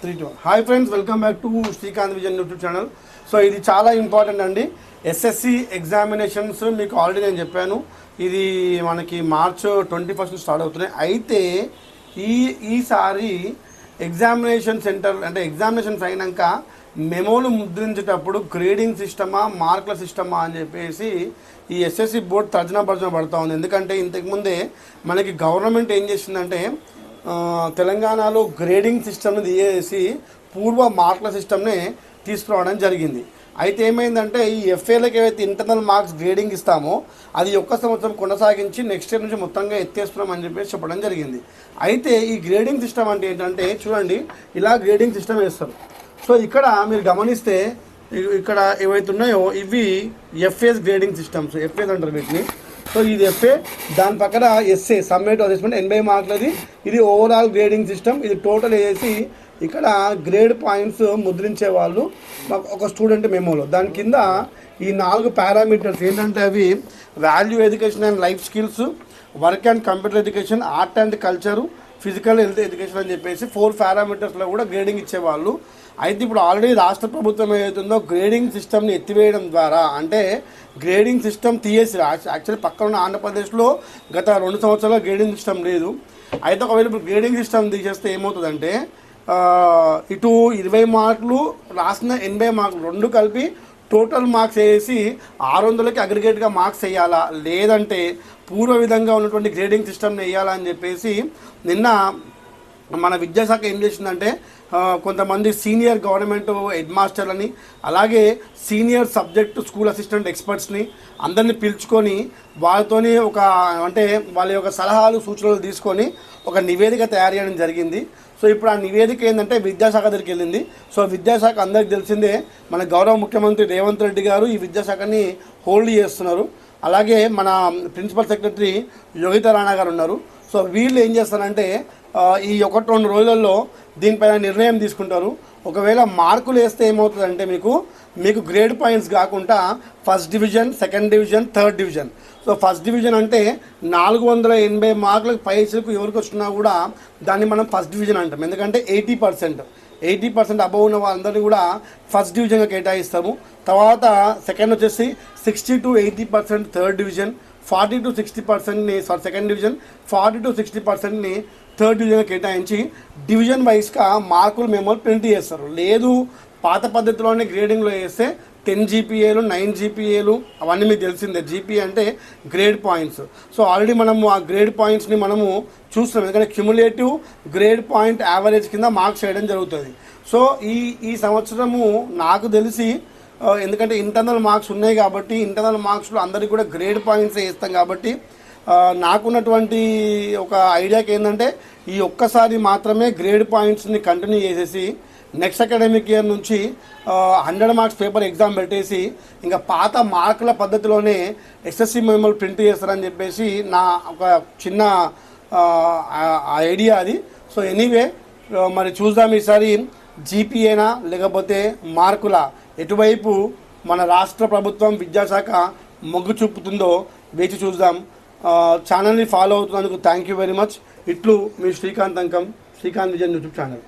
Three two hi friends welcome back to Srikanth vision YouTube channel so ఇది చాలా important అండి. SSC examinations మీకు already నేను చెప్పాను. ఇది మనకి మార్చ్ ట్వంటీ ఫస్ట్ స్టార్ట్ అవుతున్నాయి. అయితే ఈ ఈసారి ఎగ్జామినేషన్ సెంటర్ అంటే ఎగ్జామినేషన్స్ అయినాక మెమోలు ముద్రించేటప్పుడు గ్రేడింగ్ సిస్టమా మార్కుల సిస్టమా అని చెప్పేసి ఈ ఎస్ఎస్సి బోర్డు తర్జన భర్జన పడుతూ ఉంది. ఎందుకంటే ఇంతకుముందే మనకి గవర్నమెంట్ ఏం చేసిందంటే తెలంగాణలో గ్రేడింగ్ సిస్టమ్ని తీసేసి పూర్వ మార్కుల సిస్టమ్నే తీసుకురావడం జరిగింది. అయితే ఏమైందంటే ఈ ఎఫ్ఏలకు ఏవైతే ఇంటర్నల్ మార్క్స్ గ్రేడింగ్ ఇస్తామో అది ఒక్క సంవత్సరం కొనసాగించి నెక్స్ట్ ఇయర్ నుంచి మొత్తంగా ఎత్తేస్తున్నాం అని చెప్పేసి చెప్పడం జరిగింది. అయితే ఈ గ్రేడింగ్ సిస్టమ్ అంటే ఏంటంటే చూడండి ఇలా గ్రేడింగ్ సిస్టమ్ వేస్తారు. సో ఇక్కడ మీరు గమనిస్తే ఇక్కడ ఏవైతే ఉన్నాయో ఇవి ఎఫ్ఏస్ గ్రేడింగ్ సిస్టమ్స్ ఎఫ్ఏస్ అంటారు వీటిని. సో ఇది ఎఫ్ఏ దాని పక్కన ఎస్ఏ సమ్మేటివ్ అసెస్మెంట్ ఎనభై మార్కులది ఇది ఓవరాల్ గ్రేడింగ్ సిస్టమ్ ఇది టోటల్ వేసి ఇక్కడ గ్రేడ్ పాయింట్స్ ముద్రించే వాళ్ళు. మాకు ఒక స్టూడెంట్ మెమోలో దాని కింద ఈ నాలుగు పారామీటర్స్ ఏంటంటే అవి value education and life skills work and computer education art and culture physical health education అని చెప్పేసి ఫోర్ పారామీటర్స్లో కూడా గ్రేడింగ్ ఇచ్చేవాళ్ళు. అయితే ఇప్పుడు ఆల్రెడీ రాష్ట్ర ప్రభుత్వం ఏదైతుందో గ్రేడింగ్ సిస్టమ్ని ఎత్తివేయడం ద్వారా అంటే గ్రేడింగ్ సిస్టమ్ తీయేసి యాక్చువల్లీ పక్కన ఉన్న ఆంధ్రప్రదేశ్లో గత రెండు సంవత్సరాలు గ్రేడింగ్ సిస్టమ్ లేదు. అయితే ఒకవేళ ఇప్పుడు గ్రేడింగ్ సిస్టమ్ తీసేస్తే ఏమవుతుందంటే ఇటు ఇరవై మార్కులు రాసిన ఎనభై మార్కులు రెండు కలిపి టోటల్ మార్క్స్ వేసి ఆరు వందలకి అగ్రిగేట్గా మార్క్స్ వేయాలా? లేదంటే పూర్వ విధంగా ఉన్నటువంటి గ్రేడింగ్ సిస్టమ్ని వేయాలా అని చెప్పేసి నిన్న మన విద్యాశాఖ ఏం చేసిందంటే కొంతమంది సీనియర్ గవర్నమెంట్ హెడ్ మాస్టర్లని అలాగే సీనియర్ సబ్జెక్ట్ స్కూల్ అసిస్టెంట్ ఎక్స్పర్ట్స్ని అందరినీ పిలుచుకొని వాళ్ళతోని ఒక అంటే వాళ్ళ యొక్క సలహాలు సూచనలు తీసుకొని ఒక నివేదిక తయారు చేయడం జరిగింది. సో ఇప్పుడు ఆ నివేదిక ఏంటంటే విద్యాశాఖ దగ్గరికి వెళ్ళింది. సో విద్యాశాఖ అందరికి తెలిసిందే మన గౌరవ ముఖ్యమంత్రి రేవంత్ రెడ్డి గారు ఈ విద్యాశాఖని హోల్డ్ చేస్తున్నారు. అలాగే మన ప్రిన్సిపల్ సెక్రటరీ యోగిత రాణా గారు ఉన్నారు. సో వీళ్ళు ఏం చేస్తారంటే ఈ ఒకటి రెండు రోజులలో దీనిపైన నిర్ణయం తీసుకుంటారు. ఒకవేళ మార్కులు వేస్తే ఏమవుతుందంటే మీకు మీకు గ్రేడ్ పాయింట్స్ కాకుండా first division second division third division so first division అంటే నాలుగు వందల ఎనభై మార్కులకు పైసలకు ఎవరికి వచ్చినా కూడా దాన్ని మనం ఫస్ట్ డివిజన్ అంటాం. ఎందుకంటే eighty percent. Eighty percent above ఉన్న వాళ్ళందరినీ కూడా ఫస్ట్ డివిజన్గా కేటాయిస్తాము. తర్వాత సెకండ్ వచ్చేసి sixty to eighty percent third division forty to sixty పర్సెంట్ని sorry second division forty to sixty పర్సెంట్ని third division కేటాయించి డివిజన్ వైస్గా మార్కులు మేము ప్రింట్ చేస్తారు. లేదు పాత పద్ధతిలోనే గ్రేడింగ్లో వేస్తే టెన్ జీపీఏలు నైన్ జీపీఏలు అవన్నీ మీకు తెలిసిందే. జీపీ అంటే గ్రేడ్ పాయింట్స్. సో ఆల్రెడీ మనము ఆ గ్రేడ్ పాయింట్స్ని మనము చూస్తున్నాం. ఎందుకంటే క్యుములేటివ్ గ్రేడ్ పాయింట్ యావరేజ్ కింద మార్క్స్ వేయడం జరుగుతుంది. సో ఈ ఈ సంవత్సరము నాకు తెలిసి ఎందుకంటే ఇంటర్నల్ మార్క్స్ ఉన్నాయి కాబట్టి ఇంటర్నల్ మార్క్స్లో అందరికీ కూడా గ్రేడ్ పాయింట్స్ వేస్తాం కాబట్టి నాకున్నటువంటి ఒక ఐడియాకి ఏంటంటే ఈ ఒక్కసారి మాత్రమే గ్రేడ్ పాయింట్స్ని కంటిన్యూ చేసేసి నెక్స్ట్ అకాడమిక్ ఇయర్ నుంచి హండ్రెడ్ మార్క్స్ పేపర్ ఎగ్జామ్ పెట్టేసి ఇంకా పాత మార్కుల పద్ధతిలోనే ఎస్ఎస్సి మెమోలు ప్రింట్ చేస్తారని చెప్పేసి నా ఒక చిన్న ఆ, ఐడియా అది. సో ఎనీవే మరి చూద్దాం ఈసారి జీపీఏనా లేకపోతే మార్కుల ఎటువైపు మన రాష్ట్ర ప్రభుత్వం విద్యాశాఖ మొగ్గు చూపుతుందో వేచి చూద్దాం. ఛానల్ని ఫాలో అవుతున్నందుకు థ్యాంక్ యూ వెరీ మచ్ ఇట్లు మీ శ్రీకాంత్ అంకం శ్రీకాంత్ విజయన్ యూట్యూబ్ ఛానల్.